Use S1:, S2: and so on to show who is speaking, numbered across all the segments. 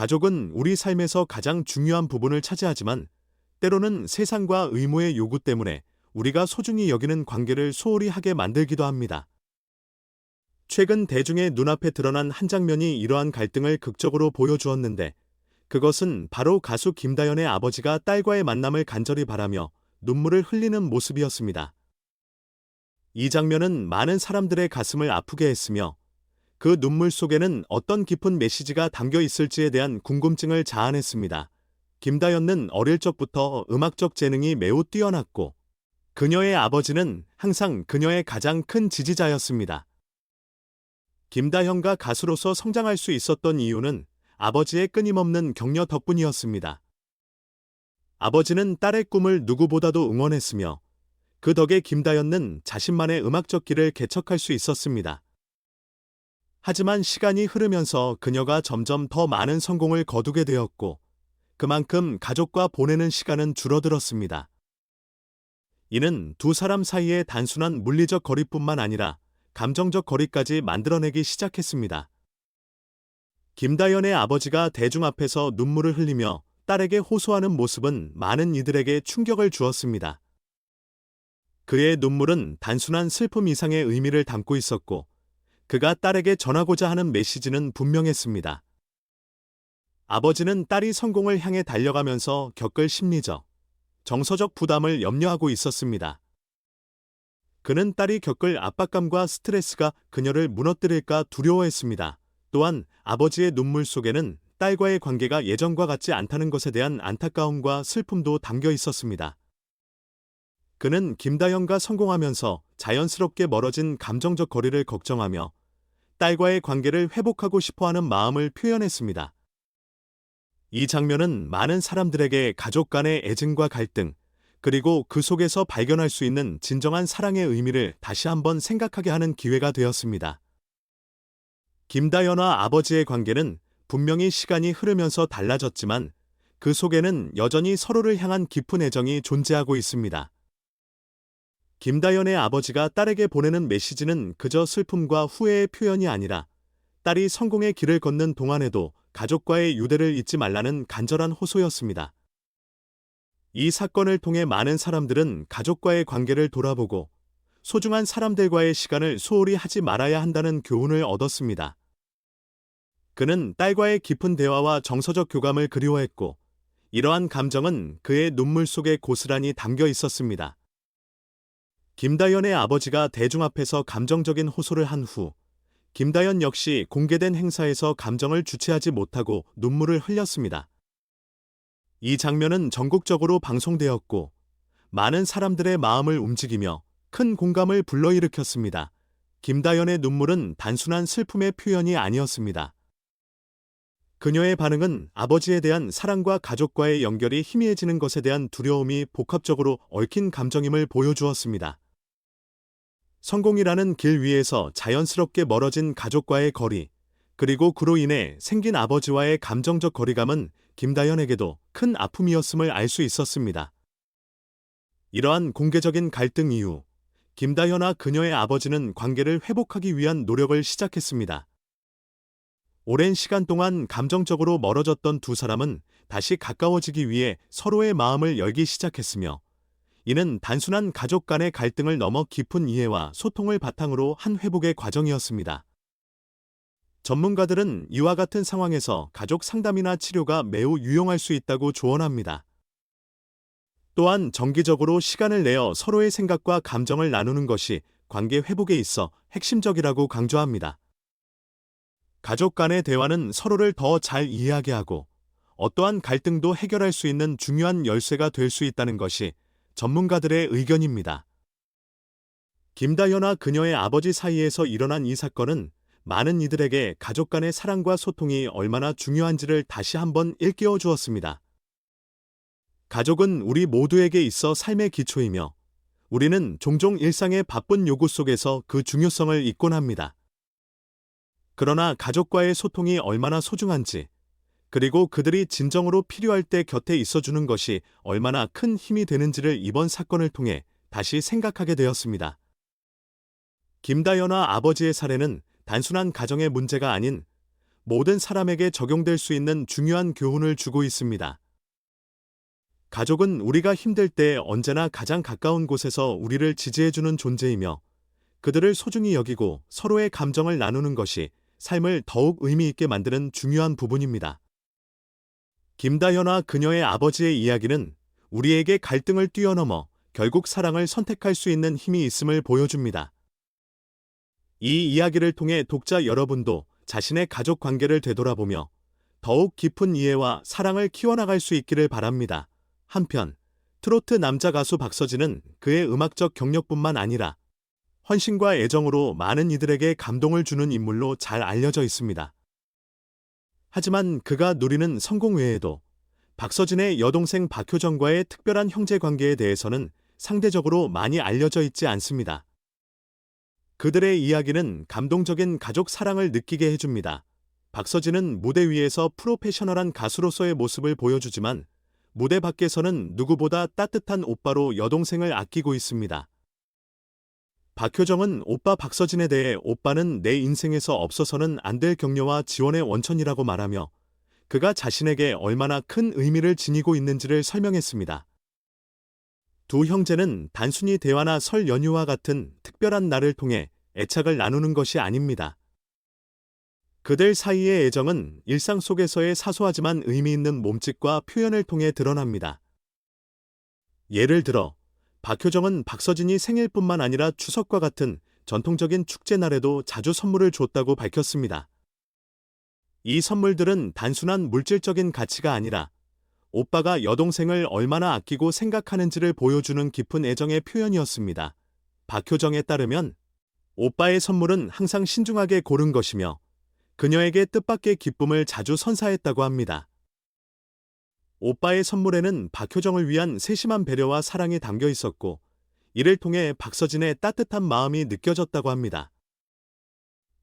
S1: 가족은 우리 삶에서 가장 중요한 부분을 차지하지만 때로는 세상과 의무의 요구 때문에 우리가 소중히 여기는 관계를 소홀히 하게 만들기도 합니다. 최근 대중의 눈앞에 드러난 한 장면이 이러한 갈등을 극적으로 보여주었는데 그것은 바로 가수 김다연의 아버지가 딸과의 만남을 간절히 바라며 눈물을 흘리는 모습이었습니다. 이 장면은 많은 사람들의 가슴을 아프게 했으며 그 눈물 속에는 어떤 깊은 메시지가 담겨 있을지에 대한 궁금증을 자아냈습니다. 김다연은 어릴 적부터 음악적 재능이 매우 뛰어났고 그녀의 아버지는 항상 그녀의 가장 큰 지지자였습니다. 김다현과 가수로서 성장할 수 있었던 이유는 아버지의 끊임없는 격려 덕분이었습니다. 아버지는 딸의 꿈을 누구보다도 응원했으며 그 덕에 김다연은 자신만의 음악적 길을 개척할 수 있었습니다. 하지만 시간이 흐르면서 그녀가 점점 더 많은 성공을 거두게 되었고 그만큼 가족과 보내는 시간은 줄어들었습니다. 이는 두 사람 사이의 단순한 물리적 거리뿐만 아니라 감정적 거리까지 만들어내기 시작했습니다. 김다연의 아버지가 대중 앞에서 눈물을 흘리며 딸에게 호소하는 모습은 많은 이들에게 충격을 주었습니다. 그의 눈물은 단순한 슬픔 이상의 의미를 담고 있었고 그가 딸에게 전하고자 하는 메시지는 분명했습니다. 아버지는 딸이 성공을 향해 달려가면서 겪을 심리적, 정서적 부담을 염려하고 있었습니다. 그는 딸이 겪을 압박감과 스트레스가 그녀를 무너뜨릴까 두려워했습니다. 또한 아버지의 눈물 속에는 딸과의 관계가 예전과 같지 않다는 것에 대한 안타까움과 슬픔도 담겨 있었습니다. 그는 김다영과 성공하면서 자연스럽게 멀어진 감정적 거리를 걱정하며 딸과의 관계를 회복하고 싶어 하는 마음을 표현했습니다. 이 장면은 많은 사람들에게 가족 간의 애증과 갈등, 그리고 그 속에서 발견할 수 있는 진정한 사랑의 의미를 다시 한번 생각하게 하는 기회가 되었습니다. 김다연과 아버지의 관계는 분명히 시간이 흐르면서 달라졌지만 그 속에는 여전히 서로를 향한 깊은 애정이 존재하고 있습니다. 김다연의 아버지가 딸에게 보내는 메시지는 그저 슬픔과 후회의 표현이 아니라 딸이 성공의 길을 걷는 동안에도 가족과의 유대를 잊지 말라는 간절한 호소였습니다. 이 사건을 통해 많은 사람들은 가족과의 관계를 돌아보고 소중한 사람들과의 시간을 소홀히 하지 말아야 한다는 교훈을 얻었습니다. 그는 딸과의 깊은 대화와 정서적 교감을 그리워했고 이러한 감정은 그의 눈물 속에 고스란히 담겨 있었습니다. 김다연의 아버지가 대중 앞에서 감정적인 호소를 한 후 김다연 역시 공개된 행사에서 감정을 주체하지 못하고 눈물을 흘렸습니다. 이 장면은 전국적으로 방송되었고 많은 사람들의 마음을 움직이며 큰 공감을 불러일으켰습니다. 김다연의 눈물은 단순한 슬픔의 표현이 아니었습니다. 그녀의 반응은 아버지에 대한 사랑과 가족과의 연결이 희미해지는 것에 대한 두려움이 복합적으로 얽힌 감정임을 보여주었습니다. 성공이라는 길 위에서 자연스럽게 멀어진 가족과의 거리, 그리고 그로 인해 생긴 아버지와의 감정적 거리감은 김다연에게도 큰 아픔이었음을 알 수 있었습니다. 이러한 공개적인 갈등 이후 김다연과 그녀의 아버지는 관계를 회복하기 위한 노력을 시작했습니다. 오랜 시간 동안 감정적으로 멀어졌던 두 사람은 다시 가까워지기 위해 서로의 마음을 열기 시작했으며 이는 단순한 가족 간의 갈등을 넘어 깊은 이해와 소통을 바탕으로 한 회복의 과정이었습니다. 전문가들은 이와 같은 상황에서 가족 상담이나 치료가 매우 유용할 수 있다고 조언합니다. 또한 정기적으로 시간을 내어 서로의 생각과 감정을 나누는 것이 관계 회복에 있어 핵심적이라고 강조합니다. 가족 간의 대화는 서로를 더 잘 이해하게 하고 어떠한 갈등도 해결할 수 있는 중요한 열쇠가 될 수 있다는 것이 전문가들의 의견입니다. 김다현와 그녀의 아버지 사이에서 일어난 이 사건은 많은 이들에게 가족 간의 사랑과 소통이 얼마나 중요한지를 다시 한번 일깨워 주었습니다. 가족은 우리 모두에게 있어 삶의 기초이며 우리는 종종 일상의 바쁜 요구 속에서 그 중요성을 잊곤 합니다. 그러나 가족과의 소통이 얼마나 소중한지, 그리고 그들이 진정으로 필요할 때 곁에 있어주는 것이 얼마나 큰 힘이 되는지를 이번 사건을 통해 다시 생각하게 되었습니다. 김다연와 아버지의 사례는 단순한 가정의 문제가 아닌 모든 사람에게 적용될 수 있는 중요한 교훈을 주고 있습니다. 가족은 우리가 힘들 때 언제나 가장 가까운 곳에서 우리를 지지해주는 존재이며 그들을 소중히 여기고 서로의 감정을 나누는 것이 삶을 더욱 의미 있게 만드는 중요한 부분입니다. 김다현과 그녀의 아버지의 이야기는 우리에게 갈등을 뛰어넘어 결국 사랑을 선택할 수 있는 힘이 있음을 보여줍니다. 이 이야기를 통해 독자 여러분도 자신의 가족 관계를 되돌아보며 더욱 깊은 이해와 사랑을 키워나갈 수 있기를 바랍니다. 한편, 트로트 남자 가수 박서진은 그의 음악적 경력뿐만 아니라 헌신과 애정으로 많은 이들에게 감동을 주는 인물로 잘 알려져 있습니다. 하지만 그가 누리는 성공 외에도 박서진의 여동생 박효정과의 특별한 형제 관계에 대해서는 상대적으로 많이 알려져 있지 않습니다. 그들의 이야기는 감동적인 가족 사랑을 느끼게 해줍니다. 박서진은 무대 위에서 프로페셔널한 가수로서의 모습을 보여주지만 무대 밖에서는 누구보다 따뜻한 오빠로 여동생을 아끼고 있습니다. 박효정은 오빠 박서진에 대해 오빠는 내 인생에서 없어서는 안 될 격려와 지원의 원천이라고 말하며 그가 자신에게 얼마나 큰 의미를 지니고 있는지를 설명했습니다. 두 형제는 단순히 대화나 설 연휴와 같은 특별한 날을 통해 애착을 나누는 것이 아닙니다. 그들 사이의 애정은 일상 속에서의 사소하지만 의미 있는 몸짓과 표현을 통해 드러납니다. 예를 들어, 박효정은 박서진이 생일뿐만 아니라 추석과 같은 전통적인 축제 날에도 자주 선물을 줬다고 밝혔습니다. 이 선물들은 단순한 물질적인 가치가 아니라 오빠가 여동생을 얼마나 아끼고 생각하는지를 보여주는 깊은 애정의 표현이었습니다. 박효정에 따르면 오빠의 선물은 항상 신중하게 고른 것이며 그녀에게 뜻밖의 기쁨을 자주 선사했다고 합니다. 오빠의 선물에는 박효정을 위한 세심한 배려와 사랑이 담겨 있었고, 이를 통해 박서진의 따뜻한 마음이 느껴졌다고 합니다.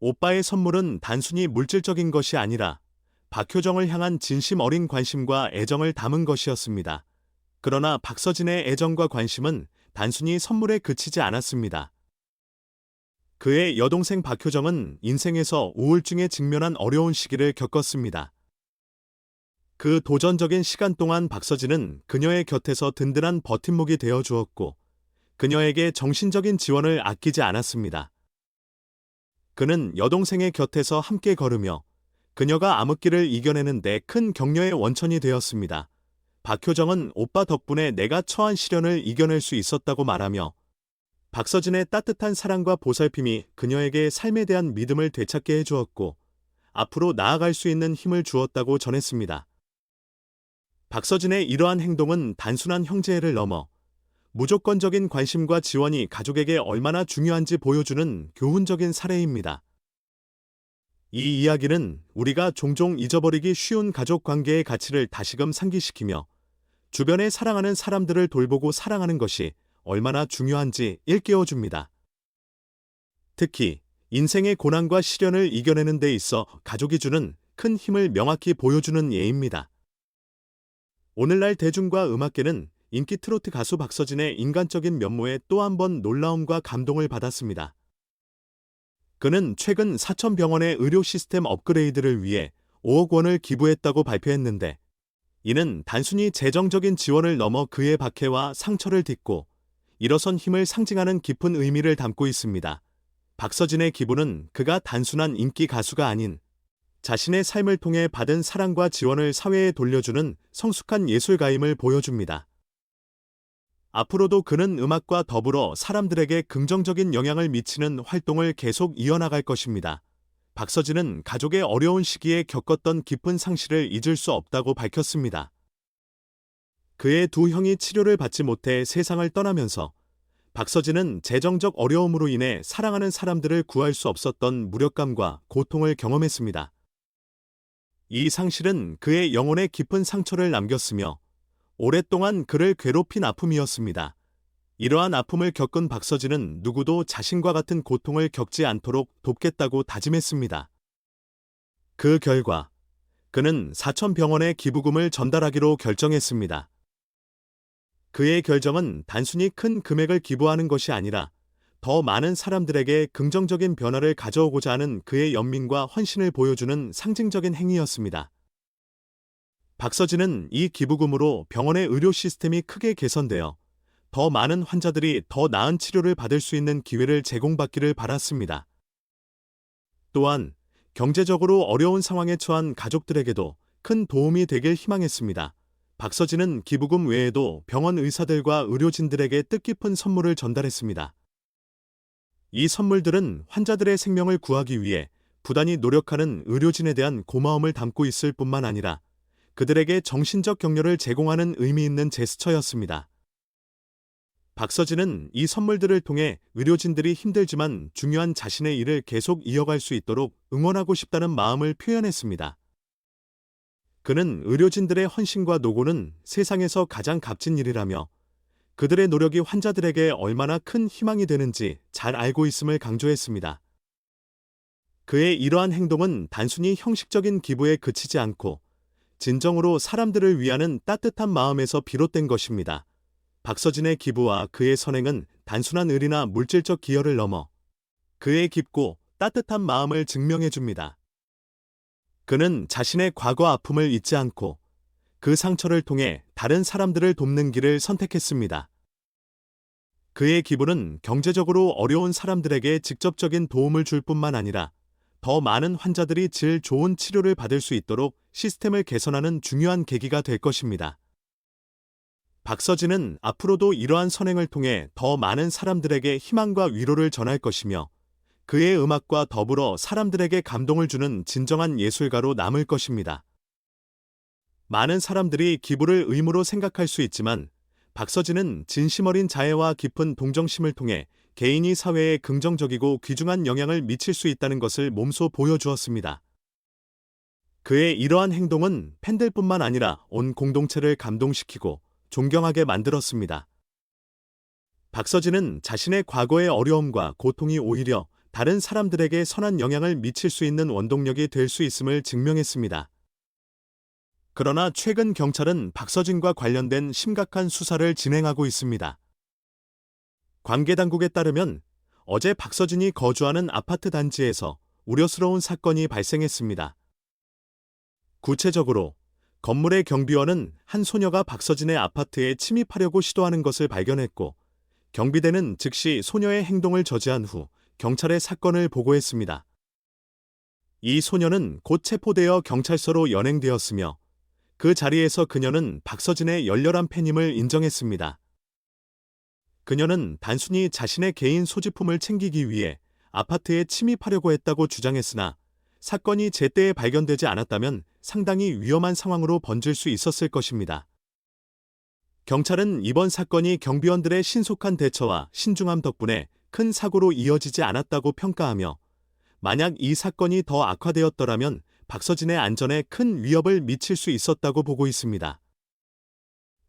S1: 오빠의 선물은 단순히 물질적인 것이 아니라 박효정을 향한 진심 어린 관심과 애정을 담은 것이었습니다. 그러나 박서진의 애정과 관심은 단순히 선물에 그치지 않았습니다. 그의 여동생 박효정은 인생에서 우울증에 직면한 어려운 시기를 겪었습니다. 그 도전적인 시간 동안 박서진은 그녀의 곁에서 든든한 버팀목이 되어 주었고, 그녀에게 정신적인 지원을 아끼지 않았습니다. 그는 여동생의 곁에서 함께 걸으며 그녀가 암흑기를 이겨내는데 큰 격려의 원천이 되었습니다. 박효정은 오빠 덕분에 내가 처한 시련을 이겨낼 수 있었다고 말하며 박서진의 따뜻한 사랑과 보살핌이 그녀에게 삶에 대한 믿음을 되찾게 해주었고 앞으로 나아갈 수 있는 힘을 주었다고 전했습니다. 박서진의 이러한 행동은 단순한 형제애를 넘어 무조건적인 관심과 지원이 가족에게 얼마나 중요한지 보여주는 교훈적인 사례입니다. 이 이야기는 우리가 종종 잊어버리기 쉬운 가족 관계의 가치를 다시금 상기시키며 주변에 사랑하는 사람들을 돌보고 사랑하는 것이 얼마나 중요한지 일깨워 줍니다. 특히 인생의 고난과 시련을 이겨내는 데 있어 가족이 주는 큰 힘을 명확히 보여주는 예입니다. 오늘날 대중과 음악계는 인기 트로트 가수 박서진의 인간적인 면모에 또 한 번 놀라움과 감동을 받았습니다. 그는 최근 사천병원의 의료 시스템 업그레이드를 위해 5억 원을 기부했다고 발표했는데 이는 단순히 재정적인 지원을 넘어 그의 박해와 상처를 딛고 일어선 힘을 상징하는 깊은 의미를 담고 있습니다. 박서진의 기부는 그가 단순한 인기 가수가 아닌 자신의 삶을 통해 받은 사랑과 지원을 사회에 돌려주는 성숙한 예술가임을 보여줍니다. 앞으로도 그는 음악과 더불어 사람들에게 긍정적인 영향을 미치는 활동을 계속 이어나갈 것입니다. 박서진은 가족의 어려운 시기에 겪었던 깊은 상실을 잊을 수 없다고 밝혔습니다. 그의 두 형이 치료를 받지 못해 세상을 떠나면서 박서진은 재정적 어려움으로 인해 사랑하는 사람들을 구할 수 없었던 무력감과 고통을 경험했습니다. 이 상실은 그의 영혼에 깊은 상처를 남겼으며 오랫동안 그를 괴롭힌 아픔이었습니다. 이러한 아픔을 겪은 박서진은 누구도 자신과 같은 고통을 겪지 않도록 돕겠다고 다짐했습니다. 그 결과 그는 사천 병원에 기부금을 전달하기로 결정했습니다. 그의 결정은 단순히 큰 금액을 기부하는 것이 아니라 더 많은 사람들에게 긍정적인 변화를 가져오고자 하는 그의 연민과 헌신을 보여주는 상징적인 행위였습니다. 박서진은 이 기부금으로 병원의 의료 시스템이 크게 개선되어 더 많은 환자들이 더 나은 치료를 받을 수 있는 기회를 제공받기를 바랐습니다. 또한 경제적으로 어려운 상황에 처한 가족들에게도 큰 도움이 되길 희망했습니다. 박서진은 기부금 외에도 병원 의사들과 의료진들에게 뜻깊은 선물을 전달했습니다. 이 선물들은 환자들의 생명을 구하기 위해 부단히 노력하는 의료진에 대한 고마움을 담고 있을 뿐만 아니라 그들에게 정신적 격려를 제공하는 의미 있는 제스처였습니다. 박서진은 이 선물들을 통해 의료진들이 힘들지만 중요한 자신의 일을 계속 이어갈 수 있도록 응원하고 싶다는 마음을 표현했습니다. 그는 의료진들의 헌신과 노고는 세상에서 가장 값진 일이라며 그들의 노력이 환자들에게 얼마나 큰 희망이 되는지 잘 알고 있음을 강조했습니다. 그의 이러한 행동은 단순히 형식적인 기부에 그치지 않고 진정으로 사람들을 위하는 따뜻한 마음에서 비롯된 것입니다. 박서진의 기부와 그의 선행은 단순한 의리나 물질적 기여를 넘어 그의 깊고 따뜻한 마음을 증명해 줍니다. 그는 자신의 과거 아픔을 잊지 않고 그 상처를 통해 다른 사람들을 돕는 길을 선택했습니다. 그의 기부는 경제적으로 어려운 사람들에게 직접적인 도움을 줄 뿐만 아니라 더 많은 환자들이 질 좋은 치료를 받을 수 있도록 시스템을 개선하는 중요한 계기가 될 것입니다. 박서진은 앞으로도 이러한 선행을 통해 더 많은 사람들에게 희망과 위로를 전할 것이며 그의 음악과 더불어 사람들에게 감동을 주는 진정한 예술가로 남을 것입니다. 많은 사람들이 기부를 의무로 생각할 수 있지만 박서진은 진심 어린 자애와 깊은 동정심을 통해 개인이 사회에 긍정적이고 귀중한 영향을 미칠 수 있다는 것을 몸소 보여주었습니다. 그의 이러한 행동은 팬들뿐만 아니라 온 공동체를 감동시키고 존경하게 만들었습니다. 박서진은 자신의 과거의 어려움과 고통이 오히려 다른 사람들에게 선한 영향을 미칠 수 있는 원동력이 될 수 있음을 증명했습니다. 그러나 최근 경찰은 박서진과 관련된 심각한 수사를 진행하고 있습니다. 관계 당국에 따르면 어제 박서진이 거주하는 아파트 단지에서 우려스러운 사건이 발생했습니다. 구체적으로 건물의 경비원은 한 소녀가 박서진의 아파트에 침입하려고 시도하는 것을 발견했고 경비대는 즉시 소녀의 행동을 저지한 후 경찰에 사건을 보고했습니다. 이 소녀는 곧 체포되어 경찰서로 연행되었으며 그 자리에서 그녀는 박서진의 열렬한 팬임을 인정했습니다. 그녀는 단순히 자신의 개인 소지품을 챙기기 위해 아파트에 침입하려고 했다고 주장했으나 사건이 제때에 발견되지 않았다면 상당히 위험한 상황으로 번질 수 있었을 것입니다. 경찰은 이번 사건이 경비원들의 신속한 대처와 신중함 덕분에 큰 사고로 이어지지 않았다고 평가하며 만약 이 사건이 더 악화되었더라면 박서진의 안전에 큰 위협을 미칠 수 있었다고 보고 있습니다.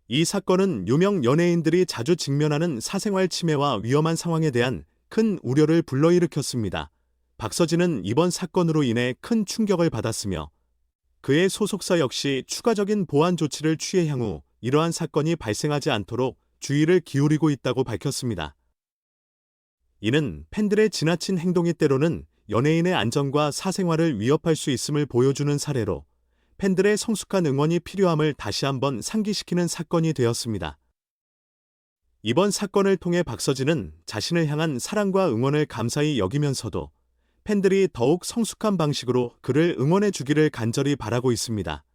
S1: 이 사건은 유명 연예인들이 자주 직면하는 사생활 침해와 위험한 상황에 대한 큰 우려를 불러일으켰습니다. 박서진은 이번 사건으로 인해 큰 충격을 받았으며 그의 소속사 역시 추가적인 보안 조치를 취해 향후 이러한 사건이 발생하지 않도록 주의를 기울이고 있다고 밝혔습니다. 이는 팬들의 지나친 행동이 때로는 연예인의 안전과 사생활을 위협할 수 있음을 보여주는 사례로 팬들의 성숙한 응원이 필요함을 다시 한번 상기시키는 사건이 되었습니다. 이번 사건을 통해 박서진은 자신을 향한 사랑과 응원을 감사히 여기면서도 팬들이 더욱 성숙한 방식으로 그를 응원해 주기를 간절히 바라고 있습니다.